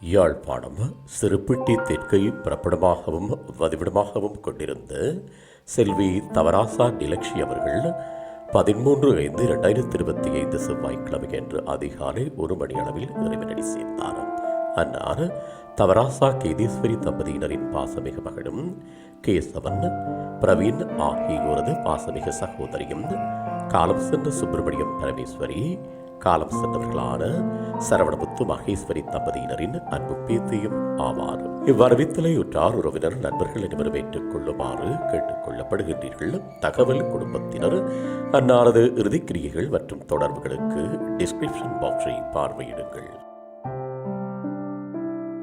யாழ்ப்பாணம் சிறுப்பிட்டி தெற்கை பிறப்பிடமாகவும் வதிவிடமாகவும் கொண்டிருந்த செல்வி தவராசா நிலக்ஷி அவர்கள் பதிமூன்று ஐந்து இரண்டாயிரத்தி இருபத்தி ஐந்து செவ்வாய்க்கிழமை என்று அதிகாலை ஒரு மணி அளவில் இறைவனடி சேர்ந்தார். அன்னார் தவராசா கேதீஸ்வரி தம்பதியினரின் பாசமிக மகனும் கேசவன் பிரவீன் ஆகியோரது பாசமிக சகோதரியும் காலம் சென்ற சுப்பிரமணியம் பரமேஸ்வரி காலம் சென்றவர்களான சரவணமுத்து மகேஸ்வரி தம்பதியினரின் அன்பு பேத்தியும் ஆவார் இவ்வரவித்தலை உற்றார் உறவினர் நண்பர்கள் அனைவரும் ஏற்றுக் கொள்ளுமாறு தகவல் குடும்பத்தினர் அன்னாரது இறுதிக்கிரியைகள் மற்றும் தொடர்புகளுக்கு டிஸ்கிரிப்ஷன் பாக்ஸை பார்வையிடுங்கள்.